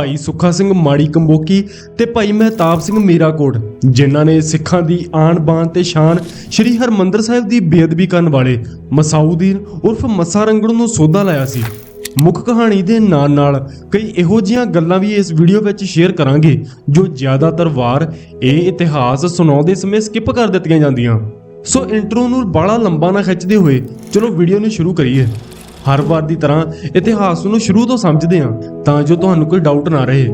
ਭਾਈ ਸੁੱਖਾ ਸਿੰਘ ਮਾੜੀ ਕੰਬੋਕੀ ਤੇ ਭਾਈ ਮਹਿਤਾਬ ਸਿੰਘ ਮੀਰਾਕੋਟ, ਜਿਨ੍ਹਾਂ ਨੇ ਸਿੱਖਾਂ ਦੀ ਆਣ ਬਾਣ ਤੇ ਸ਼ਾਨ ਸ੍ਰੀ ਹਰਮੰਦਰ ਸਾਹਿਬ ਦੀ ਬੇਅਦਬੀ ਕਰਨ ਵਾਲੇ ਮਸਾਊਦੀਨ ਉਰਫ ਮੱਸਾ ਰੰਗੜ ਨੂੰ ਸੋਧਾ ਲਾਇਆ ਸੀ। ਮੁੱਖ ਕਹਾਣੀ ਦੇ ਨਾਲ ਨਾਲ ਕਈ ਇਹੋ ਜਿਹੀਆਂ ਗੱਲਾਂ ਵੀ ਇਸ ਵੀਡੀਓ ਵਿੱਚ ਸ਼ੇਅਰ ਕਰਾਂਗੇ, ਜੋ ਜ਼ਿਆਦਾਤਰ ਵਾਰ ਇਹ ਇਤਿਹਾਸ ਸੁਣਾਉਂਦੇ ਸਮੇਂ ਸਕਿਪ ਕਰ ਦਿੱਤੀਆਂ ਜਾਂਦੀਆਂ। ਸੋ ਇੰਟਰੋ ਨੂੰ ਬਾਲਾ ਲੰਬਾ ਨਾ ਖਿੱਚਦੇ ਹੋਏ, ਚਲੋ ਵੀਡੀਓ ਨੂੰ ਸ਼ੁਰੂ ਕਰੀਏ। ਹਰ ਵਾਰ ਦੀ ਤਰ੍ਹਾਂ ਇਤਿਹਾਸ ਨੂੰ ਸ਼ੁਰੂ ਤੋਂ ਸਮਝਦੇ ਹਾਂ ਤਾਂ ਜੋ ਤੁਹਾਨੂੰ ਕੋਈ ਡਾਊਟ ਨਾ ਰਹੇ।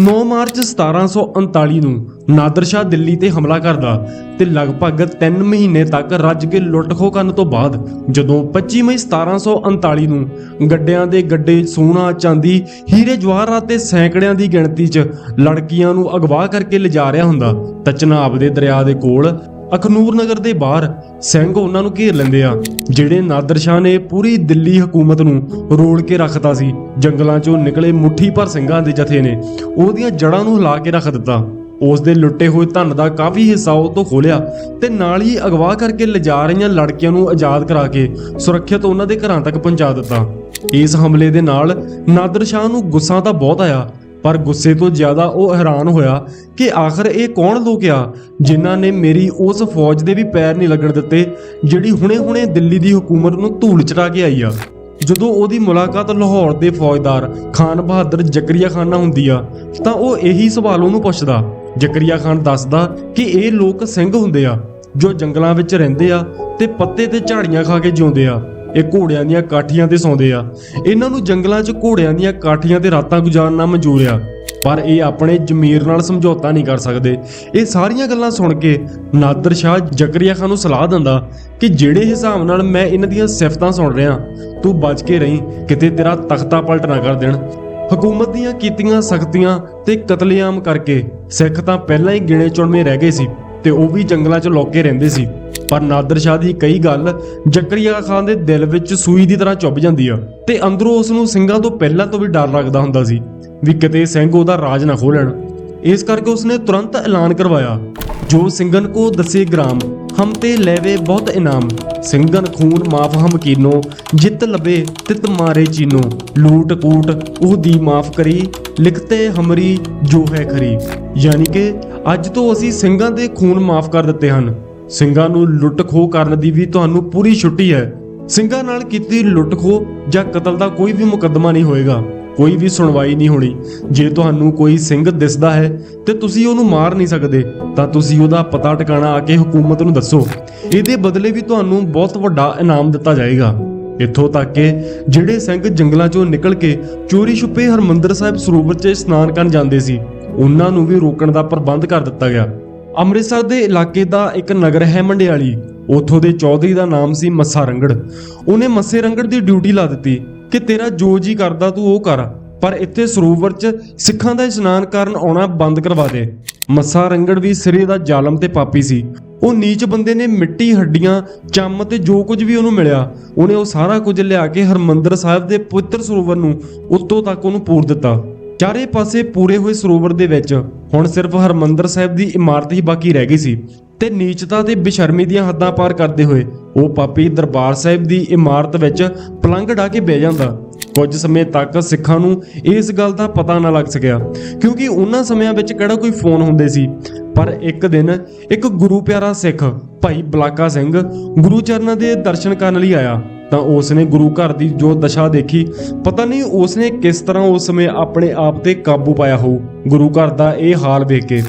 9 ਮਾਰਚ 1739 ਨੂੰ ਨਾਦਰ ਸ਼ਾਹ ਦਿੱਲੀ ਤੇ ਹਮਲਾ ਕਰਦਾ ਤੇ ਲਗਭਗ 3 ਮਹੀਨੇ ਤੱਕ ਰੱਜ ਕੇ ਲੁੱਟ-ਖੋਹ ਕਰਨ ਤੋਂ ਬਾਅਦ ਜਦੋਂ 25 ਮਈ 1739 ਨੂੰ ਗੱਡਿਆਂ ਦੇ ਗੱਡੇ ਸੋਨਾ, ਚਾਂਦੀ, ਹੀਰੇ ਜਵਾਹਰਾਤ ਤੇ ਸੈਂਕੜਿਆਂ ਦੀ ਗਿਣਤੀ 'ਚ ਲੜਕੀਆਂ ਨੂੰ ਅਗਵਾ ਕਰਕੇ ਲਿਜਾ ਰਿਹਾ ਹੁੰਦਾ, ਤਾਂ ਚਨਾਬ ਦੇ ਦਰਿਆ ਦੇ ਕੋਲ ਅਖਨੂਰ ਨਗਰ ਦੇ ਬਾਹਰ ਸਿੰਘ ਉਹਨਾਂ ਨੂੰ ਘੇਰ ਲੈਂਦੇ ਆ, ਜਿਹੜੇ ਨਾਦਰ ਸ਼ਾਹ ਨੇ ਪੂਰੀ ਦਿੱਲੀ ਹਕੂਮਤ ਨੂੰ ਰੋਲ ਕੇ ਰੱਖਤਾ ਸੀ। ਜੰਗਲਾਂ ਚੋਂ ਨਿਕਲੇ ਮੁੱਠੀ ਭਰ ਸਿੰਘਾਂ ਦੇ ਜਥੇ ਨੇ ਉਹਦੀਆਂ ਜੜਾਂ ਨੂੰ ਹਿਲਾ ਕੇ ਰੱਖ ਦਿੱਤਾ। ਉਸ ਦੇ ਲੁੱਟੇ ਹੋਏ ਧਨ ਦਾ ਕਾਫੀ ਹਿੱਸਾ ਉਹ ਤੋਂ ਖੋਲਿਆ ਤੇ ਨਾਲ ਹੀ ਅਗਵਾ ਕਰਕੇ ਲਿਜਾ ਰਹੀਆਂ ਲੜਕੀਆਂ ਨੂੰ ਆਜ਼ਾਦ ਕਰਾ ਕੇ ਸੁਰੱਖਿਅਤ ਉਹਨਾਂ ਦੇ ਘਰਾਂ ਤੱਕ ਪਹੁੰਚਾ ਦਿੱਤਾ। ਇਸ ਹਮਲੇ ਦੇ ਨਾਲ ਨਾਦਰ ਸ਼ਾਹ ਨੂੰ ਗੁੱਸਾ ਤਾਂ ਬਹੁਤ ਆਇਆ ਪਰ ਗੁੱਸੇ ਤੋਂ ਜ਼ਿਆਦਾ ਉਹ ਹੈਰਾਨ ਹੋਇਆ ਕਿ ਆਖਰ ਇਹ ਕੌਣ ਲੋਕ ਆ ਜਿਨ੍ਹਾਂ ਨੇ ਮੇਰੀ ਉਸ ਫੌਜ ਦੇ ਵੀ ਪੈਰ ਨਹੀਂ ਲੱਗਣ ਦਿੱਤੇ, ਜਿਹੜੀ ਹੁਣੇ-ਹੁਣੇ ਦਿੱਲੀ ਦੀ ਹਕੂਮਤ ਨੂੰ ਧੂਲ ਚੜਾ ਕੇ ਆਈ ਆ। ਜਦੋਂ ਉਹਦੀ ਮੁਲਾਕਾਤ ਲਾਹੌਰ ਦੇ ਫੌਜਦਾਰ ਖਾਨ ਬਹਾਦਰ ਜ਼ਕਰੀਆ ਖਾਨ ਨਾਲ ਹੁੰਦੀ ਆ, ਤਾਂ ਉਹ ਇਹੀ ਸਵਾਲ ਉਹਨੂੰ ਪੁੱਛਦਾ। ਜ਼ਕਰੀਆ ਖਾਨ ਦੱਸਦਾ ਕਿ ਇਹ ਲੋਕ ਸਿੰਘ ਹੁੰਦੇ ਆ, ਜੋ ਜੰਗਲਾਂ ਵਿੱਚ ਰਹਿੰਦੇ ਆ ਤੇ ਪੱਤੇ ਤੇ ਝਾੜੀਆਂ ਖਾ ਕੇ ਜਿਉਂਦੇ ਆ। ਇਹ ਘੋੜਿਆਂ ਦੀਆਂ ਕਾਠੀਆਂ ਤੇ ਸੌਂਦੇ ਆ। ਇਹਨਾਂ ਨੂੰ ਜੰਗਲਾਂ 'ਚ ਘੋੜਿਆਂ ਦੀਆਂ ਕਾਠੀਆਂ ਤੇ ਰਾਤਾਂ ਗੁਜ਼ਾਰਨਾ ਮਨਜ਼ੂਰ ਆ। ਪਰ ਇਹ ਆਪਣੇ ਜ਼ਮੀਰ ਨਾਲ ਸਮਝੌਤਾ ਨਹੀਂ ਕਰ ਸਕਦੇ। ਇਹ ਸਾਰੀਆਂ ਗੱਲਾਂ ਸੁਣ ਕੇ ਨਾਦਰ ਸ਼ਾਹ ਜ਼ਕਰੀਆ ਖਾਨ ਨੂੰ ਸਲਾਹ ਦਿੰਦਾ ਕਿ ਜਿਹੜੇ ਹਿਸਾਬ ਨਾਲ ਮੈਂ ਇਹਨਾਂ ਦੀਆਂ ਸਿਫਤਾਂ ਸੁਣ ਰਿਹਾ, ਤੂੰ ਬਚ ਕੇ ਰਹੀਂ, ਕਿਤੇ ਤੇਰਾ ਤਖਤਾ ਪਲਟ ਨਾ ਕਰ ਦੇਣ। ਹਕੂਮਤ ਦੀਆਂ ਕੀਤੀਆਂ ਸਖਤੀਆਂ ਤੇ ਕਤਲੇਆਮ ਕਰਕੇ ਸਿੱਖ ਤਾਂ ਪਹਿਲਾਂ ਹੀ ਗਿਣੇ ਚੁਣਵੇਂ ਰਹਿ ਗਏ ਸੀ। ਤੇ ਉਹ ਵੀ ਜੰਗਲਾਂ 'ਚ ਲੋਕੇ ਰਹਿੰਦੇ ਸੀ। ਪਰ ਨਾਦਰ ਸ਼ਾਹ ਦੀ ਕਈ ਗੱਲ ਜ਼ਕਰੀਆ ਖਾਨ ਦੇ ਦਿਲ ਵਿੱਚ ਸੂਈ ਦੀ ਤਰ੍ਹਾਂ ਚੁੱਭ ਜਾਂਦੀ ਆ ਤੇ ਅੰਦਰੋਂ ਉਸ ਨੂੰ ਸਿੰਘਾਂ ਤੋਂ ਪਹਿਲਾਂ ਤੋਂ ਵੀ ਡਰ ਲੱਗਦਾ ਹੁੰਦਾ ਸੀ ਵੀ ਕਿਤੇ ਸਿੰਘ ਉਹਦਾ ਰਾਜ ਨਾ ਖੋਲਣ ਇਸ ਕਰਕੇ ਉਸਨੇ ਤੁਰੰਤ ਐਲਾਨ ਕਰਵਾਇਆ। ਜੋ ਸਿੰਘਨ ਕੋ ਦਸੇ ਗ੍ਰਾਮ ਹਮ ਤੇ ਲੈਵੇ ਬਹੁਤ ਇਨਾਮ। ਸਿੰਘਨ ਖੂਨ ਮਾਫ ਹਮ ਕੀਨੋ, ਜਿੱਤ ਲਬੇ ਤਿਤ ਮਾਰੇ ਚੀਨੋ। ਲੂਟ ਕੂਟ ਉਹ ਮਾਫ ਕਰੀ, ਲਿਖਤੇ ਹਮਰੀ ਜੋ ਹੈ ਖਰੀ। ਯਾਨੀ ਕਿ ਅੱਜ ਤੋਂ ਅਸੀਂ ਸਿੰਘਾਂ ਦੇ ਖੂਨ ਮਾਫ ਕਰ ਦਿੱਤੇ ਹਨ। ਸਿੰਘਾਂ ਨੂੰ ਲੁੱਟ ਖੋਹ ਕਰਨ ਦੀ ਵੀ ਤੁਹਾਨੂੰ ਪੂਰੀ ਛੁੱਟੀ ਹੈ। ਸਿੰਘਾਂ ਨਾਲ ਕੀਤੀ ਲੁੱਟ ਖੋਹ ਜਾਂ ਕਤਲ ਦਾ ਕੋਈ ਵੀ ਮੁਕੱਦਮਾ ਨਹੀਂ ਹੋਏਗਾ। ਕੋਈ ਵੀ ਸੁਣਵਾਈ ਨਹੀਂ ਹੋਣੀ। ਜੇ ਤੁਹਾਨੂੰ ਕੋਈ ਸਿੰਘ ਦਿਸਦਾ ਹੈ ਤੇ ਤੁਸੀਂ ਉਹਨੂੰ ਮਾਰ ਨਹੀਂ ਸਕਦੇ, ਤਾਂ ਤੁਸੀਂ ਉਹਦਾ ਪਤਾ ਟਿਕਾਣਾ ਆ ਕੇ ਹਕੂਮਤ ਨੂੰ ਦੱਸੋ। ਇਹਦੇ ਬਦਲੇ ਵੀ ਤੁਹਾਨੂੰ ਬਹੁਤ ਵੱਡਾ ਇਨਾਮ ਦਿੱਤਾ ਜਾਏਗਾ। ਇੱਥੋਂ ਤੱਕ ਕਿ ਜਿਹੜੇ ਸਿੰਘ ਜੰਗਲਾਂ ਚੋਂ ਨਿਕਲ ਕੇ ਚੋਰੀ ਛੁਪੇ ਹਰਮੰਦਰ ਸਾਹਿਬ ਸਰੋਵਰ 'ਚ ਇਸ਼ਨਾਨ ਕਰਨ ਜਾਂਦੇ ਸੀ, ਉਹਨਾਂ ਨੂੰ ਵੀ ਰੋਕਣ ਦਾ ਪ੍ਰਬੰਧ ਕਰ ਦਿੱਤਾ ਗਿਆ। ਅੰਮ੍ਰਿਤਸਰ ਦੇ ਇਲਾਕੇ ਦਾ ਇੱਕ ਨਗਰ ਹੈ ਮੰਡਿਆਲੀ, ਉੱਥੋਂ ਦੇ ਚੌਧਰੀ ਦਾ ਨਾਮ ਸੀ ਮੱਸਾ ਰੰਗੜ। ਉਹਨੇ ਮੱਸੇ ਰੰਗੜ ਦੀ ਡਿਊਟੀ ਲਾ ਦਿੱਤੀ। ਕਿ ਤੇਰਾ ਜੋ ਜੀ ਕਰਦਾ ਤੂੰ ਉਹ ਕਰ, ਪਰ ਇੱਥੇ ਸਰੋਵਰ 'ਚ ਸਿੱਖਾਂ ਦਾ ਇਸ਼ਨਾਨ ਕਰਨ ਆਉਣਾ ਬੰਦ ਕਰਵਾ ਦੇ। ਮੱਸਾ ਰੰਗੜ ਵੀ ਸਿਰੇ ਦਾ ਜ਼ਾਲਮ ਤੇ ਪਾਪੀ ਸੀ। ਉਹ ਨੀਚ ਬੰਦੇ ਨੇ ਮਿੱਟੀ, ਹੱਡੀਆਂ, ਚੰਮ ਤੇ ਜੋ ਕੁਝ ਵੀ ਉਹਨੂੰ ਮਿਲਿਆ, ਉਹਨੇ ਉਹ ਸਾਰਾ ਕੁਝ ਲਿਆ ਕੇ ਹਰਮੰਦਰ ਸਾਹਿਬ ਦੇ ਪਵਿੱਤਰ ਸਰੋਵਰ ਨੂੰ ਉੱਤੋਂ ਤੱਕ ਉਹਨੂੰ ਪੂਰ ਦਿੱਤਾ। ਚਾਰੇ ਪਾਸੇ ਪੂਰੇ ਹੋਏ ਸਰੋਵਰ ਦੇ ਵਿੱਚ ਹੁਣ ਸਿਰਫ ਹਰਮੰਦਰ ਸਾਹਿਬ ਦੀ ਇਮਾਰਤ ਹੀ ਬਾਕੀ ਰਹਿ ਗਈ ਸੀ ਤੇ ਨੀਚਤਾ ਤੇ ਬੇਸ਼ਰਮੀ ਦੀਆਂ ਹੱਦਾਂ ਪਾਰ ਕਰਦੇ ਹੋਏ ਉਹ ਪਾਪੀ ਦਰਬਾਰ ਸਾਹਿਬ ਦੀ ਇਮਾਰਤ ਵਿੱਚ ਪਲੰਘ ਢਾ ਕੇ ਬਹਿ ਜਾਂਦਾ। ਕੁਝ ਸਮੇਂ ਤੱਕ ਸਿੱਖਾਂ ਨੂੰ ਇਸ ਗੱਲ ਦਾ ਪਤਾ ਨਾ ਲੱਗ ਸਕਿਆ, ਕਿਉਂਕਿ ਉਹਨਾਂ ਸਮਿਆਂ ਵਿੱਚ ਕਿਹੜਾ ਕੋਈ ਫੋਨ ਹੁੰਦੇ ਸੀ। ਪਰ ਇੱਕ ਦਿਨ ਇੱਕ ਗੁਰੂ ਪਿਆਰਾ ਸਿੱਖ, ਭਾਈ ਬਲਾਕਾ ਸਿੰਘ, ਗੁਰੂ ਚਰਨਾਂ ਦੇ ਦਰਸ਼ਨ ਕਰਨ ਲਈ ਆਇਆ। ਤਾਂ ਉਸ ਨੇ ਗੁਰੂ ਘਰ ਦੀ ਜੋ ਦਸ਼ਾ ਦੇਖੀ, ਪਤਾ ਨਹੀਂ ਉਸ ਨੇ ਕਿਸ ਤਰ੍ਹਾਂ ਉਸ ਸਮੇਂ ਆਪਣੇ ਆਪ ਤੇ ਕਾਬੂ ਪਾਇਆ ਹੋਊ। ਗੁਰੂ ਘਰ ਦਾ ਇਹ ਹਾਲ ਵੇਖ ਕੇ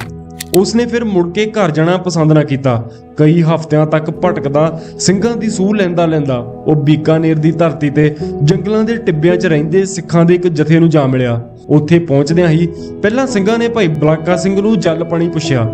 ਉਸਨੇ ਫਿਰ ਮੁੜ ਕੇ ਘਰ ਜਾਣਾ ਪਸੰਦ ਨਾ ਕੀਤਾ। ਕਈ ਹਫ਼ਤਿਆਂ ਤੱਕ ਭਟਕਦਾ, ਸਿੰਘਾਂ ਦੀ ਸੂਹ ਲੈਂਦਾ ਲੈਂਦਾ ਉਹ ਬੀਕਾਨੇਰ ਦੀ ਧਰਤੀ ਤੇ ਜੰਗਲਾਂ ਦੇ ਟਿੱਬਿਆਂ 'ਚ ਰਹਿੰਦੇ ਸਿੱਖਾਂ ਦੇ ਇੱਕ ਜਥੇ ਨੂੰ ਜਾ ਮਿਲਿਆ। ਉੱਥੇ ਪਹੁੰਚਦਿਆਂ ਹੀ ਪਹਿਲਾਂ ਸਿੰਘਾਂ ਨੇ ਭਾਈ ਬਲਾਕਾ ਸਿੰਘ ਨੂੰ ਜਲ ਪਾਣੀ ਪੁੱਛਿਆ,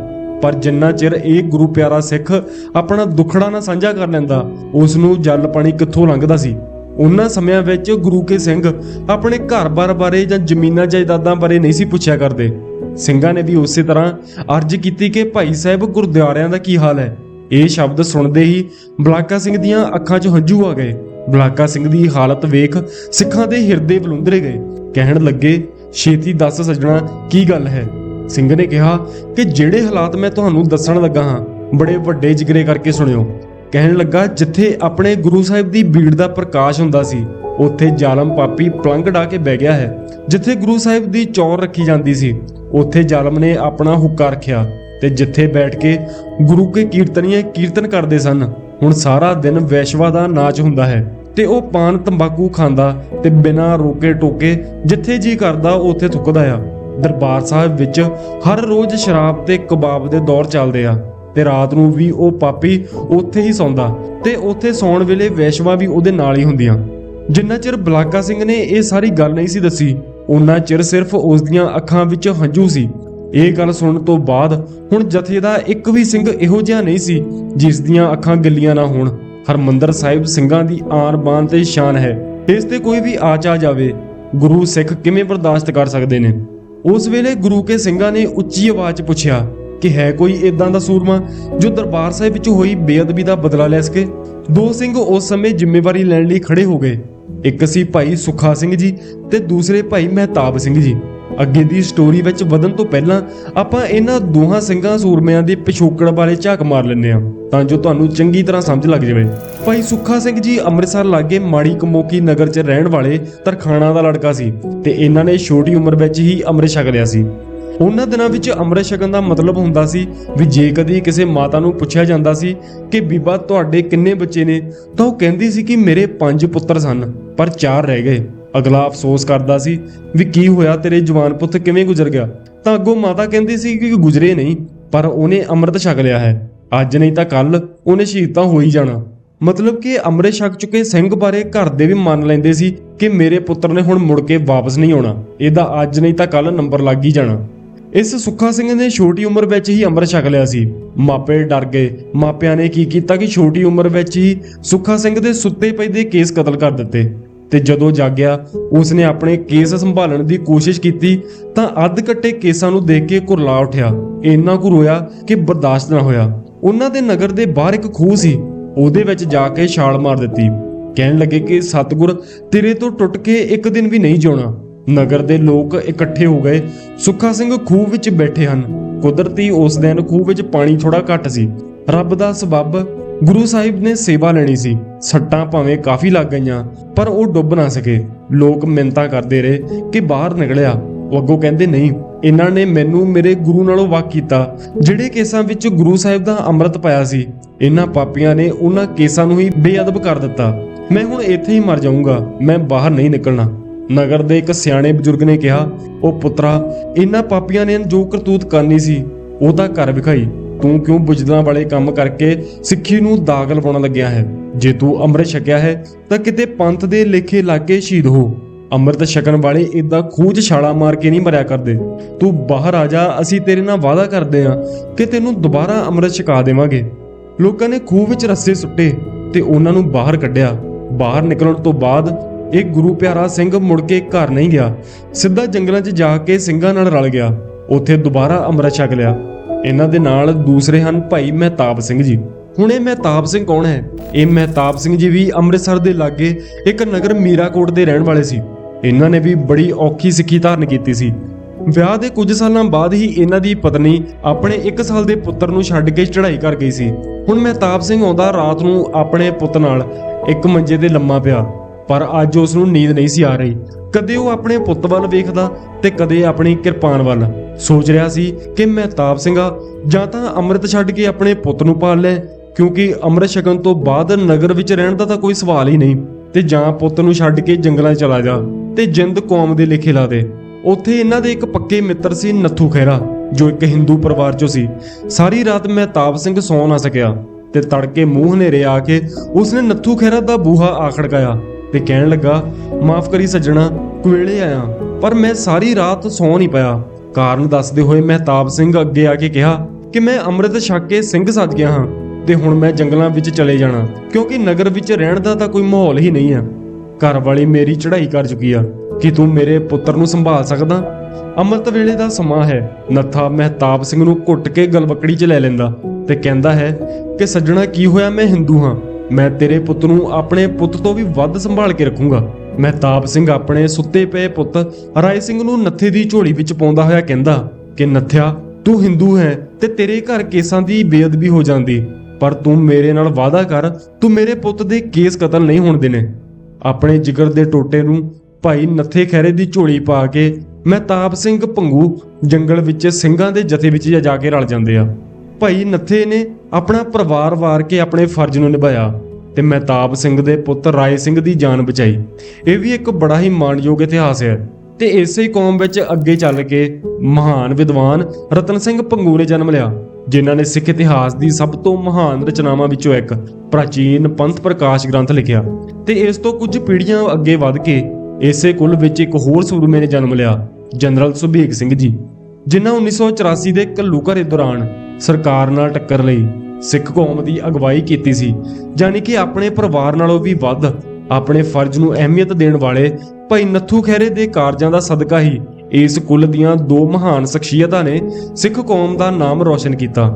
ਪਰ ਜਿੰਨਾ ਚਿਰ ਇਹ ਗੁਰੂ ਪਿਆਰਾ ਸਿੱਖ ਆਪਣਾ ਦੁੱਖੜਾ ਨਾ ਸਾਂਝਾ ਕਰ ਲੈਂਦਾ, ਉਸ ਨੂੰ ਜਲ ਪਾਣੀ ਕਿੱਥੋਂ ਲੰਘਦਾ ਸੀ? ਉਹਨਾਂ ਸਮਿਆਂ ਵਿੱਚ ਗੁਰੂ ਕੇ ਸਿੰਘ ਆਪਣੇ ਘਰ-ਬਾਰ ਬਾਰੇ ਜਾਂ ਜ਼ਮੀਨਾਂ ਜਾਇਦਾਦਾਂ ਬਾਰੇ ਨਹੀਂ ਸੀ ਪੁੱਛਿਆ ਕਰਦੇ। ਸਿੰਘਾਂ ਨੇ ਵੀ ਉਸੇ ਤਰ੍ਹਾਂ ਅਰਜ਼ ਕੀਤੀ ਕਿ ਭਾਈ ਸਾਹਿਬ ਗੁਰਦੁਆਰਿਆਂ ਦਾ ਕੀ ਹਾਲ ਹੈ? ਇਹ ਸ਼ਬਦ ਸੁਣਦੇ ਹੀ ਬਲਾਕਾ ਸਿੰਘ ਦੀਆਂ ਅੱਖਾਂ 'ਚ ਹੰਝੂ ਆ ਗਏ। ਬਲਾਕਾ ਸਿੰਘ ਦੀ ਹਾਲਤ ਵੇਖ ਸਿੱਖਾਂ ਦੇ ਹਿਰਦੇ ਬਲੁੰਦਰੇ ਗਏ। ਕਹਿਣ ਲੱਗੇ, ਛੇਤੀ ਦੱਸ ਸੱਜਣਾ, ਕੀ ਗੱਲ ਹੈ? ਸਿੰਘ ਨੇ ਕਿਹਾ ਕਿ ਜਿਹੜੇ ਹਾਲਾਤ ਮੈਂ ਤੁਹਾਨੂੰ ਦੱਸਣ ਲੱਗਾ ਹਾਂ, ਬੜੇ ਵੱਡੇ ਜਿਗਰੇ ਕਰਕੇ ਸੁਣਿਓ। ਕਹਿਣ ਲੱਗਾ, ਜਿੱਥੇ ਆਪਣੇ ਗੁਰੂ ਸਾਹਿਬ ਦੀ ਬੀੜ ਦਾ ਪ੍ਰਕਾਸ਼ ਹੁੰਦਾ ਸੀ, ਉੱਥੇ ਜ਼ਾਲਮ ਪਾਪੀ ਪਲੰਗ ਢਾ ਕੇ ਬਹਿ ਗਿਆ ਹੈ। ਜਿੱਥੇ ਗੁਰੂ ਸਾਹਿਬ ਦੀ ਚੌਰ ਰੱਖੀ ਜਾਂਦੀ ਸੀ, ਉੱਥੇ ਜ਼ਾਲਮ ਨੇ ਆਪਣਾ ਹੁੱਕਾ ਰੱਖਿਆ। ਤੇ ਜਿੱਥੇ ਬੈਠ ਕੇ ਗੁਰੂ ਕੇ ਕੀਰਤਨੀਏ ਕੀਰਤਨ ਕਰਦੇ ਸਨ, ਹੁਣ ਸਾਰਾ ਦਿਨ ਵੈਸ਼ਵਾ ਦਾ ਨਾਚ ਹੁੰਦਾ ਹੈ ਤੇ ਉਹ ਪਾਨ ਤੰਬਾਕੂ ਖਾਂਦਾ ਤੇ ਬਿਨਾਂ ਰੋਕੇ ਟੋਕੇ ਜਿੱਥੇ ਜੀ ਕਰਦਾ ਉੱਥੇ ਥੁੱਕਦਾ ਆ। ਦਰਬਾਰ ਸਾਹਿਬ ਵਿੱਚ ਹਰ ਰੋਜ਼ ਸ਼ਰਾਬ ਤੇ ਕਬਾਬ ਦੇ ਦੌਰ ਚੱਲਦੇ ਆ ਤੇ ਰਾਤ ਨੂੰ ਵੀ ਉਹ ਪਾਪੀ ਉੱਥੇ ਹੀ ਸੌਂਦਾ ਤੇ ਉੱਥੇ ਸੌਣ ਵੇਲੇ ਵੈਸ਼ਵਾ ਵੀ ਉਹਦੇ ਨਾਲ ਹੀ ਹੁੰਦੀਆਂ। ਜਿੰਨਾ ਚਿਰ ਬਲਾਕਾ ਸਿੰਘ ਨੇ ਇਹ ਸਾਰੀ ਗੱਲ ਨਹੀਂ ਸੀ ਦੱਸੀ ਉਹਨਾਂ ਚਿਰ ਸਿਰਫ ਉਸ ਦੀਆਂ ਅੱਖਾਂ ਵਿੱਚ ਹੰਝੂ ਸੀ। ਇਹ ਗੱਲ ਸੁਣਨ ਤੋਂ ਬਾਅਦ ਹੁਣ ਜਥੇ ਦਾ ਇੱਕ ਵੀ ਸਿੰਘ ਇਹੋ ਜਿਹਾ ਨਹੀਂ ਸੀ, ਜਿਸ ਦੀਆਂ ਅੱਖਾਂ ਗਿੱਲੀਆਂ ਨਾ ਹੋਣ। ਹਰਮੰਦਰ ਸਾਹਿਬ ਸਿੰਘਾਂ ਦੀ ਆਨ ਬਾਨ ਤੇ ਸ਼ਾਨ ਹੈ। ਇਸ ਤੇ ਕੋਈ ਵੀ ਆਚ ਜਾਵੇ, ਗੁਰੂ ਸਿੱਖ ਕਿਵੇਂ ਬਰਦਾਸ਼ਤ ਕਰ ਸਕਦੇ ਨੇ? ਉਸ ਵੇਲੇ ਗੁਰੂ ਕੇ ਸਿੰਘਾਂ ਨੇ ਉੱਚੀ ਆਵਾਜ਼ 'ਚ ਪੁੱਛਿਆ ਕਿ ਹੈ ਕੋਈ ਇਦਾਂ ਦਾ ਸੂਰਮਾ, ਜੋ ਦਰਬਾਰ ਸਾਹਿਬ ਵਿੱਚ ਹੋਈ ਬੇਅਦਬੀ ਦਾ ਬਦਲਾ ਲੈ ਸਕੇ? ਦੋ ਸਿੰਘ ਉਸ ਸਮੇਂ ਜ਼ਿੰਮੇਵਾਰੀ ਲੈਣ ਲਈ ਖੜੇ ਹੋ ਗਏ। ਇੱਕ ਸੀ ਭਾਈ ਸੁਖਾ ਸਿੰਘ ਜੀ ਤੇ ਦੂਸਰੇ ਭਾਈ ਮਹਿਤਾਬ ਸਿੰਘ ਜੀ। ਅੱਗੇ ਦੀ ਸਟੋਰੀ ਵਿੱਚ ਵਧਣ ਤੋਂ ਪਹਿਲਾਂ ਆਪਾਂ ਇਹਨਾਂ ਦੋਹਾਂ ਸਿੰਘਾਂ ਸੂਰਮਿਆਂ ਦੇ ਪਿਛੋਕੜ ਬਾਰੇ ਝਾਕ ਮਾਰ ਲੈਂਦੇ ਹਾਂ, ਤਾਂ ਜੋ ਤੁਹਾਨੂੰ ਚੰਗੀ ਤਰ੍ਹਾਂ ਸਮਝ ਲੱਗ ਜਾਵੇ। ਭਾਈ ਸੁੱਖਾ ਸਿੰਘ ਜੀ ਅੰਮ੍ਰਿਤਸਰ ਲਾਗੇ ਮਾੜੀ ਕਮੋਕੀ ਨਗਰ 'ਚ ਰਹਿਣ ਵਾਲੇ ਤਰਖਾਣਾ ਦਾ ਲੜਕਾ ਸੀ ਤੇ ਇਹਨਾਂ ਨੇ ਛੋਟੀ ਉਮਰ ਵਿੱਚ ਹੀ ਅੰਮ੍ਰਿਤ ਛਕ ਲਿਆ ਸੀ। ਉਹਨਾਂ ਦਿਨਾਂ ਵਿੱਚ ਅੰਮ੍ਰਿਤ ਛਕਣ ਦਾ ਮਤਲਬ ਹੁੰਦਾ ਸੀ ਵੀ ਜੇ ਕਦੀ ਕਿਸੇ ਮਾਤਾ ਨੂੰ ਪੁੱਛਿਆ ਜਾਂਦਾ ਸੀ ਕਿ ਬੀਬਾ ਤੁਹਾਡੇ ਕਿੰਨੇ ਬੱਚੇ ਨੇ, ਤਾਂ ਉਹ ਕਹਿੰਦੀ ਸੀ ਕਿ ਮੇਰੇ ਪੰਜ ਪੁੱਤਰ ਸਨ, ਪਰ ਚਾਰ ਰਹਿ ਗਏ। ਅਗਲਾ ਅਫਸੋਸ ਕਰਦਾ ਸੀ ਵੀ ਕੀ ਹੋਇਆ, ਤੇਰੇ ਜਵਾਨ ਪੁੱਤ ਕਿਵੇਂ ਗੁਜ਼ਰ ਗਿਆ? ਤਾਂ ਅੱਗੋਂ ਮਾਤਾ ਕਹਿੰਦੀ ਸੀ ਕਿ ਗੁਜ਼ਰੇ ਨਹੀਂ, ਪਰ ਉਹਨੇ ਅੰਮ੍ਰਿਤ ਛਕ ਲਿਆ ਹੈ। ਅੱਜ ਨਹੀਂ ਤਾਂ ਕੱਲ ਉਹਨੇ ਸ਼ਹੀਦ ਤਾਂ ਹੋ ਹੀ ਜਾਣਾ। ਮਤਲਬ ਕਿ ਅੰਮ੍ਰਿਤ ਛਕ ਚੁੱਕੇ ਸਿੰਘ ਬਾਰੇ ਘਰ ਦੇ ਵੀ ਮੰਨ ਲੈਂਦੇ ਸੀ ਕਿ ਮੇਰੇ ਪੁੱਤਰ ਨੇ ਹੁਣ ਮੁੜ ਕੇ ਵਾਪਸ ਨਹੀਂ ਆਉਣਾ। ਇਹਦਾ ਅੱਜ ਨਹੀਂ ਤਾਂ ਕੱਲ ਨੰਬਰ ਲੱਗ ਹੀ ਜਾਣਾ। ਇਸ ਸੁੱਖਾ ਸਿੰਘ ਨੇ ਛੋਟੀ ਉਮਰ ਵਿੱਚ ਹੀ ਅੰਮ੍ਰਿਤ ਛਕ ਲਿਆ ਸੀ। ਮਾਪੇ ਡਰ ਗਏ। ਮਾਪਿਆਂ ਨੇ ਕੀ ਕੀਤਾ ਕਿ ਛੋਟੀ ਉਮਰ ਵਿੱਚ ਹੀ ਸੁੱਖਾ ਸਿੰਘ ਦੇ ਸੁੱਤੇ ਪਏ ਦੇ ਕੇਸ ਕਤਲ ਕਰ ਦਿੱਤੇ। ਤੇ ਜਦੋਂ ਜਾਗਿਆ, ਉਸਨੇ ਆਪਣੇ ਕੇਸ ਸੰਭਾਲਣ ਦੀ ਕੋਸ਼ਿਸ਼ ਕੀਤੀ ਤਾਂ ਅੱਧ ਕੱਟੇ ਕੇਸਾਂ ਨੂੰ ਦੇਖ ਕੇ ਘੁਰਲਾ ਉੱਠਿਆ। ਇੰਨਾ ਕੁ ਰੋਇਆ ਕਿ ਬਰਦਾਸ਼ਤ ਨਾ ਹੋਇਆ। ਉਹਨਾਂ ਦੇ ਨਗਰ ਦੇ ਬਾਹਰ ਇੱਕ ਖੂਹ ਸੀ। ਉਹਦੇ ਵਿੱਚ ਜਾ ਕੇ ਛਾਲ ਮਾਰ ਦਿੱਤੀ। ਕਹਿਣ ਲੱਗੇ ਕਿ, ਸਤਿਗੁਰ, ਤੇਰੇ ਤੋਂ ਟੁੱਟ ਕੇ ਇੱਕ ਦਿਨ ਵੀ ਨਹੀਂ ਜਿਉਣਾ। ਨਗਰ ਦੇ ਲੋਕ ਇਕੱਠੇ ਹੋ ਗਏ। ਸੁੱਖਾ ਸਿੰਘ ਖੂਹ ਵਿੱਚ ਬੈਠੇ ਹਨ। ਕੁਦਰਤੀ ਉਸ ਦਿਨ ਖੂਹ ਵਿੱਚ ਪਾਣੀ ਥੋੜਾ ਘੱਟ ਸੀ। ਰੱਬ ਦਾ ਸਬੱਬ ਗੁਰੂ ਸਾਹਿਬ ਨੇ ਸੇਵਾ ਲੈਣੀ ਸੀ। ਸੱਟਾਂ ਭਾਵੇਂ ਕਾਫੀ ਲੱਗ ਗਈਆਂ, ਪਰ ਉਹ ਡੁੱਬ ਨਾ ਸਕੇ। ਲੋਕ ਮਿੰਤਾ ਕਰਦੇ ਰਹੇ ਕਿ ਬਾਹਰ ਨਿਕਲਿਆ। ਉਹ ਅੱਗੋਂ ਕਹਿੰਦੇ, ਨਹੀਂ, ਇਹਨਾਂ ਨੇ ਮੈਨੂੰ ਮੇਰੇ ਗੁਰੂ ਨਾਲੋਂ ਵੱਖ ਕੀਤਾ। ਜਿਹੜੇ ਕੇਸਾਂ ਵਿੱਚ ਗੁਰੂ ਸਾਹਿਬ ਦਾ ਅੰਮ੍ਰਿਤ ਪਾਇਆ ਸੀ, ਇਹਨਾਂ ਪਾਪੀਆਂ ਨੇ ਉਹਨਾਂ ਕੇਸਾਂ ਨੂੰ ਹੀ ਬੇਅਦਬ ਕਰ ਦਿੱਤਾ। ਮੈਂ ਹੁਣ ਇੱਥੇ ਹੀ ਮਰ ਜਾਊਂਗਾ। ਮੈਂ ਬਾਹਰ ਨਹੀਂ ਨਿਕਲਣਾ। ਨਗਰ ਦੇ ਇੱਕ ਸਿਆਣੇ ਬਜ਼ੁਰਗ ਨੇ ਕਿਹਾ, ਉਹ ਪੁੱਤਰਾ, ਇਹਨਾਂ ਪਾਪੀਆਂ ਨੇ ਜੋ ਕਰਤੂਤ ਕਰਨੀ ਸੀ ਉਹ ਤਾਂ ਕਰ ਵਿਖਾਈ। ਤੂੰ ਕਿਉਂ ਬੁਜਦਾਂ ਵਾਲੇ ਕੰਮ ਕਰਕੇ ਸਿੱਖੀ ਨੂੰ ਦਾਗ ਲਵਾਉਣ ਲੱਗਿਆ ਹੈ? ਜੇ ਤੂੰ ਅੰਮ੍ਰਿਤ ਛਕਿਆ ਹੈ, ਤਾਂ ਕਿਤੇ ਪੰਥ ਦੇ ਲੇਖੇ ਲਾਗੇ ਸ਼ਹੀਦ ਹੋ। ਅੰਮ੍ਰਿਤ ਛਕਣ ਵਾਲੇ ਇਦਾਂ ਖੂਹ 'ਚ ਛਾਲਾ ਮਾਰ ਕੇ ਨਹੀਂ ਮਰਿਆ ਕਰਦੇ। ਤੂੰ ਬਾਹਰ ਆ ਜਾ, ਅਸੀਂ ਤੇਰੇ ਨਾਲ ਵਾਅਦਾ ਕਰਦੇ ਹਾਂ ਕਿ ਤੈਨੂੰ ਦੁਬਾਰਾ ਅੰਮ੍ਰਿਤ ਛਕਾ ਦੇਵਾਂਗੇ। ਲੋਕਾਂ ਨੇ ਖੂਹ ਵਿੱਚ ਰੱਸੇ ਸੁੱਟੇ ਤੇ ਉਹਨਾਂ ਨੂੰ ਬਾਹਰ ਕੱਢਿਆ। ਬਾਹਰ ਨਿਕਲਣ ਤੋਂ ਬਾਅਦ ਇਹ ਗੁਰੂ ਪਿਆਰਾ ਸਿੰਘ ਮੁੜ ਕੇ ਘਰ ਨਹੀਂ ਗਿਆ। ਸਿੱਧਾ ਜੰਗਲਾਂ 'ਚ ਜਾ ਕੇ ਸਿੰਘਾਂ ਨਾਲ ਰਲ ਗਿਆ। ਉੱਥੇ ਦੁਬਾਰਾ ਅੰਮ੍ਰਿਤ ਛਕ ਲਿਆ। ਇਹਨਾਂ ਦੇ ਨਾਲ ਦੂਸਰੇ ਹਨ ਭਾਈ ਮਹਿਤਾਬ ਸਿੰਘ ਜੀ। ਹੁਣ ਇਹ ਮਹਿਤਾਬ ਸਿੰਘ ਕੌਣ ਹੈ? ਇਹ ਮਹਿਤਾਬ ਸਿੰਘ ਜੀ ਵੀ ਅੰਮ੍ਰਿਤਸਰ ਦੇ ਲਾਗੇ ਇੱਕ ਨਗਰ ਮੀਰਾਕੋਟ ਦੇ ਰਹਿਣ ਵਾਲੇ ਸੀ। ਇਹਨਾਂ ਨੇ ਵੀ ਬੜੀ ਔਖੀ ਸਿੱਖੀ ਧਾਰਨ ਕੀਤੀ ਸੀ। ਵਿਆਹ ਦੇ ਕੁਝ ਸਾਲਾਂ ਬਾਅਦ ਹੀ ਇਹਨਾਂ ਦੀ ਪਤਨੀ ਆਪਣੇ 1 ਸਾਲ ਦੇ ਪੁੱਤਰ ਨੂੰ ਛੱਡ ਕੇ ਚੜ੍ਹਾਈ ਕਰ ਗਈ ਸੀ। ਹੁਣ ਮਹਿਤਾਬ ਸਿੰਘ ਆਉਂਦਾ ਰਾਤ ਨੂੰ ਆਪਣੇ ਪੁੱਤ ਨਾਲ, ਇੱਕ ਮੰਜੇ ਤੇ ਲੰਮਾ ਪਿਆ। ਪਰ ਅੱਜ ਉਸ ਨੂੰ ਨੀਂਦ ਨਹੀਂ ਸੀ ਆ ਰਹੀ। ਕਦੇ ਉਹ ਆਪਣੇ ਪੁੱਤ ਵੱਲ ਵੇਖਦਾ ਤੇ ਕਦੇ ਆਪਣੀ ਕਿਰਪਾਨ ਵੱਲ। ਸੋਚ ਰਿਹਾ ਸੀ ਕਿ ਮਹਿਤਾਬ ਸਿੰਘਾ ਜਾਂ ਤਾਂ ਅੰਮ੍ਰਿਤ ਛੱਡ ਕੇ ਆਪਣੇ ਪੁੱਤ ਨੂੰ ਪਾਲ ਲੈ, ਕਿਉਂਕਿ ਅੰਮ੍ਰਿਤ ਛਕਣ ਤੋਂ ਬਾਅਦ ਨਗਰ ਵਿੱਚ ਰਹਿਣ ਦਾ ਤਾਂ ਕੋਈ ਸਵਾਲ ਹੀ ਨਹੀਂ। ਤੇ ਜਾਂ ਪੁੱਤ ਨੂੰ ਛੱਡ ਕੇ ਜੰਗਲਾਂ ਚਲਾ ਜਾ, ਤੇ ਜਿੰਦ ਕੌਮ ਦੇ ਲੇਖੇ ਲਾ ਦੇ। ਉੱਥੇ ਇਹਨਾਂ ਦੇ ਇੱਕ ਪੱਕੇ ਮਿੱਤਰ ਸੀ ਨੱਥੂ ਖਹਿਰਾ, ਜੋ ਇੱਕ ਹਿੰਦੂ ਪਰਿਵਾਰ 'ਚੋਂ ਸੀ। ਸਾਰੀ ਰਾਤ ਮਹਿਤਾਬ ਸਿੰਘ ਸੌ ਨਾ ਸਕਿਆ, ਤੇ ਤੜਕੇ ਮੂੰਹ ਹਨੇਰੇ ਆ ਕੇ ਉਸਨੇ ਨੱਥੂ ਖਹਿਰਾ ਦਾ ਬੂਹਾ ਆ ਖੜਕਾਇਆ ਤੇ ਕਹਿਣ ਲੱਗਾ, ਮਾਫ ਕਰੀ ਸੱਜਣਾ, ਕੁਵੇਲੇ ਆਇਆ, ਪਰ ਮੈਂ ਸਾਰੀ ਰਾਤ ਸੌ ਨਹੀਂ ਪਿਆ। ਕਾਰਨ ਦੱਸਦੇ ਹੋਏ ਮਹਿਤਾਬ ਸਿੰਘ ਅੱਗੇ ਆ ਕੇ ਕਿਹਾ ਕਿ ਮੈਂ ਅੰਮ੍ਰਿਤ ਛਕ ਕੇ ਸਿੰਘ ਸੱਜ ਗਿਆ ਹਾਂ ਤੇ ਹੁਣ ਮੈਂ ਜੰਗਲਾਂ ਵਿੱਚ ਚਲੇ ਜਾਣਾ, ਕਿਉਂਕਿ ਨਗਰ ਵਿੱਚ ਰਹਿਣ ਦਾ ਤਾਂ ਕੋਈ ਮਾਹੌਲ ਹੀ ਨਹੀਂ ਆ ਘਰ ਵਾਲੀ ਮੇਰੀ ਚੜ੍ਹਾਈ ਕਰ ਚੁੱਕੀ ਆ। ਕਿ ਤੂੰ ਮੇਰੇ ਪੁੱਤਰ ਨੂੰ ਸੰਭਾਲ ਸਕਦਾ? ਅੰਮ੍ਰਿਤ ਵੇਲੇ ਦਾ ਸਮਾਂ ਹੈ। ਨੱਥਾ ਮਹਿਤਾਬ ਸਿੰਘ ਨੂੰ ਘੁੱਟ ਕੇ ਗਲਵਕੜੀ 'ਚ ਲੈ ਲੈਂਦਾ ਤੇ ਕਹਿੰਦਾ ਹੈ ਕਿ ਸੱਜਣਾ ਕੀ ਹੋਇਆ, ਮੈਂ ਹਿੰਦੂ ਹਾਂ। ਮੈਂ ਤੇਰੇ ਪੁੱਤ ਨੂੰ ਆਪਣੇ ਪੁੱਤ ਤੋਂ ਵੀ ਵੱਧ ਸੰਭਾਲ ਕੇ ਰੱਖੂੰਗਾ। ਮਹਿਤਾਬ ਸਿੰਘ ਆਪਣੇ ਸੁੱਤੇ ਪਏ ਪੁੱਤ, ਰਾਏ ਸਿੰਘ ਨੂੰ ਨੱਥੇ ਦੀ ਝੋਲੀ ਵਿੱਚ ਪਾਉਂਦਾ ਹੋਇਆ ਕਹਿੰਦਾ ਕਿ ਨੱਥਿਆ, ਤੂੰ ਹਿੰਦੂ ਹੈ ਤੇ ਤੇਰੇ ਘਰ ਕੇਸਾਂ ਦੀ ਬੇਅਦਬੀ ਹੋ ਜਾਂਦੀ, ਪਰ ਤੂੰ ਮੇਰੇ ਨਾਲ ਵਾਅਦਾ ਕਰ, ਤੂੰ ਮੇਰੇ ਪੁੱਤ ਦੇ ਕੇਸ ਕਤਲ ਨਹੀਂ ਹੋਣ ਦੇਣੇ। ਆਪਣੇ ਜਿਗਰ ਦੇ ਟੋਟੇ ਨੂੰ ਭਾਈ ਨੱਥੇ ਖੈਰੇ ਦੀ ਝੋਲੀ ਪਾ ਕੇ ਮਹਿਤਾਬ ਸਿੰਘ ਪੰਗੂ ਜੰਗਲ ਵਿੱਚ ਸਿੰਘਾਂ ਦੇ ਜਥੇ ਵਿੱਚ ਜਾ ਕੇ ਰਲ ਜਾਂਦੇ ਆ। ਭਾਈ ਨੱਥੇ ਨੇ ਆਪਣਾ ਪਰਿਵਾਰ ਵਾਰ ਕੇ ਆਪਣੇ ਫਰਜ਼ ਨੂੰ ਨਿਭਾਇਆ। ਤੇ ਮਹਿਤਾਬ ਸਿੰਘ ਦੇ ਪੁੱਤ ਰਾਏ ਸਿੰਘ ਦੀ ਜਾਨ ਬਚਾਈ। ਇਹ ਵੀ ਇੱਕ ਬੜਾ ਹੀ ਮਾਣਯੋਗ ਇਤਿਹਾਸ ਹੈ। ਤੇ ਇਸੇ ਹੀ ਕੌਮ ਵਿੱਚ ਅੱਗੇ ਚੱਲ ਕੇ ਮਹਾਨ ਵਿਦਵਾਨ ਰਤਨ ਸਿੰਘ ਪੰਗੂ ਨੇ ਜਨਮ ਲਿਆ, ਜਿਨ੍ਹਾਂ ਨੇ ਸਿੱਖ ਇਤਿਹਾਸ ਦੀ ਸਭ ਤੋਂ ਮਹਾਨ ਰਚਨਾਵਾਂ ਵਿੱਚੋਂ ਇੱਕ ਪ੍ਰਾਚੀਨ ਪੰਥ ਪ੍ਰਕਾਸ਼ ਗ੍ਰੰਥ ਲਿਖਿਆ। ਤੇ ਇਸ ਤੋਂ ਕੁਝ ਪੀੜ੍ਹੀਆਂ ਅੱਗੇ ਵੱਧ ਕੇ ਇਸੇ ਕੁੱਲ ਵਿੱਚ ਇੱਕ ਹੋਰ ਸੂਰਮੇ ਨੇ ਜਨਮ ਲਿਆ, ਜਨਰਲ ਸੁਭੇਗ ਸਿੰਘ ਜੀ, ਜਿਨ੍ਹਾਂ 1984 ਦੇ ਘੱਲੂਘਰੇ ਦੌਰਾਨ ਸਰਕਾਰ ਨਾਲ ਟੱਕਰ ਲਈ। ਸਿੱਖ ਕੌਮ ਦੀ ਅਗਵਾਈ ਕੀਤੀ ਸੀ ਯਾਨੀ ਕਿ ਆਪਣੇ ਪਰਿਵਾਰ ਨਾਲੋਂ ਵੀ ਵੱਧ ਆਪਣੇ ਫਰਜ਼ ਨੂੰ ਅਹਿਮੀਅਤ ਦੇਣ ਵਾਲੇ ਭਾਈ ਨੱਥੂ ਖਹਿਰੇ ਦੇ ਕਾਰਜਾਂ ਦਾ ਸਦਕਾ ਹੀ ਇਸ ਕੁੱਲ ਦੀਆਂ ਦੋ ਮਹਾਨ ਸ਼ਖਸੀਅਤਾਂ ਨੇ ਸਿੱਖ ਕੌਮ ਦਾ ਨਾਮ ਰੌਸ਼ਨ ਕੀਤਾ।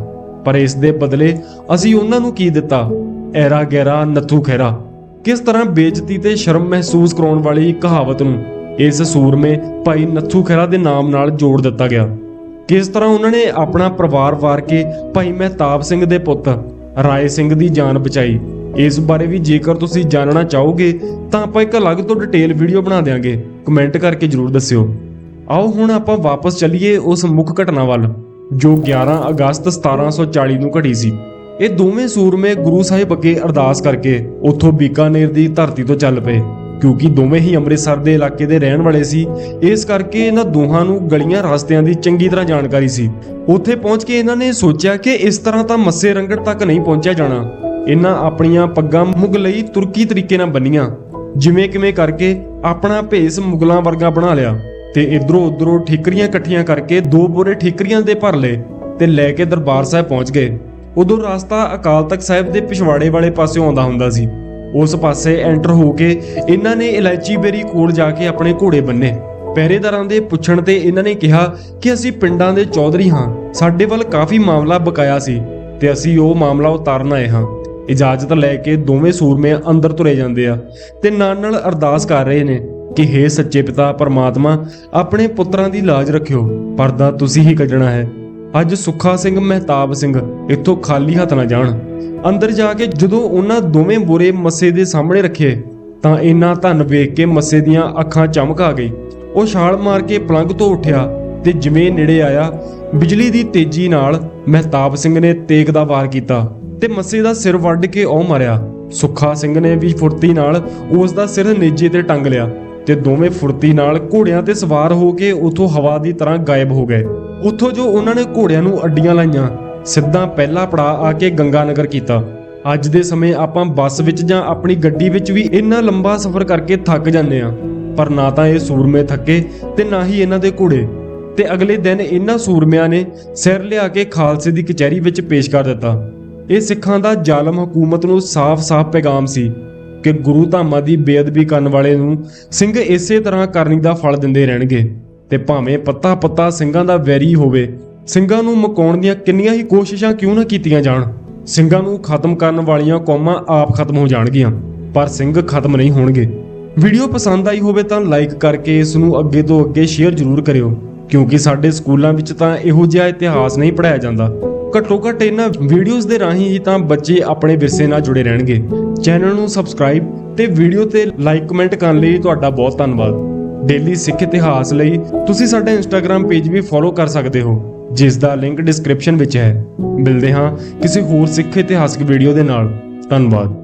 ਪਰ ਇਸ ਦੇ ਬਦਲੇ ਅਸੀਂ ਉਹਨਾਂ ਨੂੰ ਕੀ ਦਿੱਤਾ? ਐਰਾ ਗੈਰਾ ਨੱਥੂ ਖਹਿਰਾ। ਕਿਸ ਤਰ੍ਹਾਂ ਬੇਇੱਜ਼ਤੀ ਤੇ ਸ਼ਰਮ ਮਹਿਸੂਸ ਕਰਾਉਣ ਵਾਲੀ ਕਹਾਵਤ ਨੂੰ ਇਸ ਸੂਰਮੇ ਭਾਈ ਨੱਥੂ ਖਹਿਰਾ ਦੇ ਨਾਮ ਨਾਲ ਜੋੜ ਦਿੱਤਾ ਗਿਆ? ਕਿਸ ਤਰ੍ਹਾਂ ਉਹਨਾਂ ਨੇ ਆਪਣਾ ਪਰਿਵਾਰ ਵਾਰ ਕੇ ਭਾਈ ਮਹਿਤਾਬ ਸਿੰਘ ਦੇ ਪੁੱਤ ਰਾਏ ਸਿੰਘ ਦੀ ਜਾਨ ਬਚਾਈ? ਇਸ ਬਾਰੇ ਵੀ ਜੇਕਰ ਤੁਸੀਂ ਜਾਣਨਾ ਚਾਹੋਗੇ, ਤਾਂ ਆਪਾਂ ਇੱਕ ਅਲੱਗ ਤੋਂ ਡਿਟੇਲ ਵੀਡੀਓ ਬਣਾ ਦੇਵਾਂਗੇ ਕਮੈਂਟ ਕਰਕੇ ਜਰੂਰ ਦੱਸਿਓ। ਆਓ ਹੁਣ ਆਪਾਂ ਵਾਪਸ ਚੱਲੀਏ ਉਸ ਮੁੱਖ ਘਟਨਾ ਵੱਲ, ਜੋ 11 ਅਗਸਤ 1740 ਨੂੰ ਘਟੀ ਸੀ। ਇਹ ਦੋਵੇਂ ਸੂਰਮੇ ਗੁਰੂ ਸਾਹਿਬ ਅੱਗੇ ਅਰਦਾਸ ਕਰਕੇ ਉੱਥੋਂ ਬੀਕਾਨੇਰ ਦੀ ਧਰਤੀ ਤੋਂ ਚੱਲ ਪਏ। ਕਿਉਂਕਿ ਦੋਵੇਂ ਹੀ ਅੰਮ੍ਰਿਤਸਰ ਦੇ ਇਲਾਕੇ ਦੇ ਰਹਿਣ ਵਾਲੇ ਸੀ, ਇਸ ਕਰਕੇ ਇਹਨਾਂ ਦੋਹਾਂ ਨੂੰ ਗਲੀਆਂ ਰਸਤਿਆਂ ਦੀ ਚੰਗੀ ਤਰ੍ਹਾਂ ਜਾਣਕਾਰੀ ਸੀ। ਉੱਥੇ ਪਹੁੰਚ ਕੇ ਇਹਨਾਂ ਨੇ ਸੋਚਿਆ ਕਿ ਇਸ ਤਰ੍ਹਾਂ ਤਾਂ ਮੱਸੇ ਰੰਗੜ ਤੱਕ ਨਹੀਂ ਪਹੁੰਚਿਆ ਜਾਣਾ। ਇਹਨਾਂ ਆਪਣੀਆਂ ਪੱਗਾਂ ਮੁਗਲਈ ਤੁਰਕੀ ਤਰੀਕੇ ਨਾਲ ਬੰਨੀਆਂ। ਜਿਵੇਂ ਕਿਵੇਂ ਕਰਕੇ ਆਪਣਾ ਭੇਸ ਮੁਗਲਾਂ ਵਰਗਾ ਬਣਾ ਲਿਆ ਤੇ ਇਧਰੋਂ ਉਧਰੋਂ ਠੀਕਰੀਆਂ ਇਕੱਠੀਆਂ ਕਰਕੇ ਦੋ ਬੋਰੇ ਠੀਕਰੀਆਂ ਦੇ ਭਰ ਲਏ ਤੇ ਲੈ ਕੇ ਦਰਬਾਰ ਸਾਹਿਬ ਪਹੁੰਚ ਗਏ। ਉਦੋਂ ਰਸਤਾ ਅਕਾਲ ਤਖਤ ਸਾਹਿਬ ਦੇ ਪਿਛਵਾੜੇ ਵਾਲੇ ਪਾਸਿਓਂ ਆਉਂਦਾ ਹੁੰਦਾ ਸੀ। ਉਸ ਪਾਸੇ ਐਂਟਰ ਹੋ ਕੇ ਇਹਨਾਂ ਨੇ ਇਲਾਇਚੀ ਬੇਰੀ ਕੋਲ ਜਾ ਕੇ ਆਪਣੇ ਘੋੜੇ ਬੰਨੇ। ਪਹਿਰੇਦਾਰਾਂ ਦੇ ਪੁੱਛਣ ਤੇ ਇਹਨਾਂ ਨੇ ਕਿਹਾ ਕਿ ਅਸੀਂ ਪਿੰਡਾਂ ਦੇ ਚੌਧਰੀ ਹਾਂ। ਸਾਡੇ ਵੱਲ ਕਾਫੀ ਮਾਮਲਾ ਬਕਾਇਆ ਸੀ ਤੇ ਅਸੀਂ ਉਹ ਮਾਮਲਾ ਉਤਾਰਨ ਆਏ ਹਾਂ। ਇਜਾਜ਼ਤ ਲੈ ਕੇ ਦੋਵੇਂ ਸੂਰਮੇ ਅੰਦਰ ਤੁਰੇ ਜਾਂਦੇ ਆ ਤੇ ਨਾਲ ਨਾਲ ਅਰਦਾਸ ਕਰ ਰਹੇ ਨੇ ਕਿ हे ਸੱਚੇ ਪਿਤਾ, ਪਰਮਾਤਮਾ, ਆਪਣੇ ਪੁੱਤਰਾਂ ਦੀ ਲਾਜ ਰੱਖਿਓ। ਪਰਦਾ ਤੁਸੀਂ ਹੀ ਕੱਢਣਾ ਹੈ। ਅੱਜ ਸੁੱਖਾ ਸਿੰਘ, ਮਹਿਤਾਬ ਸਿੰਘ ਇੱਥੋਂ ਖਾਲੀ ਹੱਥ ਨਾ ਜਾਣ। ਅੰਦਰ ਜਾ ਕੇ ਜਦੋਂ ਉਹਨਾਂ ਦੋਵੇਂ ਬੋਰੇ ਮੱਸੇ ਦੇ ਸਾਹਮਣੇ ਰੱਖੇ, ਤਾਂ ਇਹਨਾਂ ਧਨ ਵੇਖ ਕੇ ਮੱਸੇ ਦੀਆਂ ਅੱਖਾਂ ਚਮਕ ਆ ਗਈ। ਉਹ ਛਾਲ ਮਾਰ ਕੇ ਪਲੰਗ ਤੋਂ ਉੱਠਿਆ ਤੇ ਜਿਵੇਂ ਨੇੜੇ ਆਇਆ, ਬਿਜਲੀ ਦੀ ਤੇਜ਼ੀ ਨਾਲ ਮਹਿਤਾਬ ਸਿੰਘ ਨੇ ਤੇਗ ਦਾ ਵਾਰ ਕੀਤਾ ਤੇ ਮੱਸੇ ਦਾ ਸਿਰ ਵੱਢ ਕੇ ਉਹ ਮਾਰਿਆ। ਸੁੱਖਾ ਸਿੰਘ ਨੇ ਵੀ ਫੁਰਤੀ ਨਾਲ ਉਸ ਦਾ ਸਿਰ ਨੇਜੇ ਤੇ ਟੰਗ ਲਿਆ ਤੇ ਦੋਵੇਂ ਫੁਰਤੀ ਨਾਲ ਘੋੜਿਆਂ ਤੇ ਸਵਾਰ ਹੋ ਕੇ ਉਥੋਂ ਹਵਾ ਦੀ ਤਰ੍ਹਾਂ ਗਾਇਬ ਹੋ ਗਏ। ਉੱਥੋਂ ਜੋ ਉਹਨਾਂ ਨੇ ਘੋੜਿਆਂ ਨੂੰ ਅੱਡੀਆਂ ਲਾਈਆਂ, ਸਿੱਧਾ ਪਹਿਲਾ ਪੜਾਅ ਆ ਕੇ ਗੰਗਾਨਗਰ ਕੀਤਾ। ਅੱਜ ਦੇ ਸਮੇਂ ਆਪਾਂ ਬੱਸ ਵਿੱਚ ਜਾਂ ਆਪਣੀ ਗੱਡੀ ਵਿੱਚ ਵੀ ਇੰਨਾ ਲੰਬਾ ਸਫ਼ਰ ਕਰਕੇ ਥੱਕ ਜਾਂਦੇ ਆ ਪਰ ਨਾ ਤਾਂ ਇਹ ਸੂਰਮੇ ਥੱਕੇ ਤੇ ਨਾ ਹੀ ਇਹਨਾਂ ਦੇ ਘੋੜੇ। ਤੇ ਅਗਲੇ ਦਿਨ ਇਹਨਾਂ ਸੂਰਮਿਆਂ ਨੇ ਸਿਰ ਲਿਆ ਕੇ ਖਾਲਸੇ ਦੀ ਕਚਹਿਰੀ ਵਿੱਚ ਪੇਸ਼ ਕਰ ਦਿੱਤਾ। ਇਹ ਸਿੱਖਾਂ ਦਾ ਜ਼ਾਲਮ ਹਕੂਮਤ ਨੂੰ ਸਾਫ਼-ਸਾਫ਼ ਪੈਗਾਮ ਸੀ ਕਿ ਗੁਰੂ ਧਾਮਾਂ ਦੀ ਬੇਅਦਬੀ ਕਰਨ ਵਾਲੇ ਨੂੰ ਸਿੰਘ ਇਸੇ ਤਰ੍ਹਾਂ ਕਰਨੀ ਦਾ ਫਲ ਦਿੰਦੇ ਰਹਿਣਗੇ। ਤੇ ਭਾਵੇਂ ਪੱਤਾ ਪੱਤਾ ਸਿੰਘਾਂ ਦਾ ਵੈਰੀ ਹੋਵੇ, ਸਿੰਘਾਂ ਨੂੰ ਮਕਾਉਣ ਦੀਆਂ ਕਿੰਨੀਆਂ ਹੀ ਕੋਸ਼ਿਸ਼ਾਂ ਕਿਉਂ ਨਾ ਕੀਤੀਆਂ ਜਾਣ? ਸਿੰਘਾਂ ਨੂੰ ਖਤਮ ਕਰਨ ਵਾਲੀਆਂ ਕੌਮਾਂ ਆਪ ਖਤਮ ਹੋ ਜਾਣਗੀਆਂ, ਪਰ ਸਿੰਘ ਖਤਮ ਨਹੀਂ ਹੋਣਗੇ। ਵੀਡੀਓ ਪਸੰਦ ਆਈ ਹੋਵੇ ਤਾਂ ਲਾਈਕ ਕਰਕੇ ਇਸ ਨੂੰ ਅੱਗੇ ਤੋਂ ਅੱਗੇ ਸ਼ੇਅਰ ਜ਼ਰੂਰ ਕਰਿਓ, ਕਿਉਂਕਿ ਸਾਡੇ ਸਕੂਲਾਂ ਵਿੱਚ ਤਾਂ ਇਹੋ ਜਿਹਾ ਇਤਿਹਾਸ ਨਹੀਂ ਪੜਾਇਆ ਜਾਂਦਾ। ਘੱਟੋ ਘੱਟ ਇਹਨਾਂ ਵੀਡੀਓਜ਼ ਦੇ ਰਾਹੀਂ ਹੀ ਤਾਂ ਬੱਚੇ ਆਪਣੇ ਵਿਰਸੇ ਨਾਲ ਜੁੜੇ ਰਹਿਣਗੇ। ਚੈਨਲ ਨੂੰ ਸਬਸਕ੍ਰਾਈਬ ਤੇ ਵੀਡੀਓ ਤੇ ਲਾਈਕ ਕਮੈਂਟ ਕਰਨ ਲਈ ਤੁਹਾਡਾ ਬਹੁਤ ਧੰਨਵਾਦ। ਡੇਲੀ ਸਿੱਖ ਇਤਿਹਾਸ ਲਈ ਤੁਸੀਂ ਸਾਡਾ ਇੰਸਟਾਗ੍ਰam ਪੇਜ ਵੀ ਫੋਲੋ ਕਰ ਸਕਦੇ ਹੋ ਜਿਸ ਦਾ ਲਿੰਕ ਡਿਸਕ੍ਰਿਪਸ਼ਨ ਵਿੱਚ ਹੈ। ਮਿਲਦੇ ਹਾਂ ਕਿਸੇ ਹੋਰ ਸਿੱਖ ਇਤਿਹਾਸਕ ਵੀਡੀਓ ਦੇ ਨਾਲ। ਧੰਨਵਾਦ।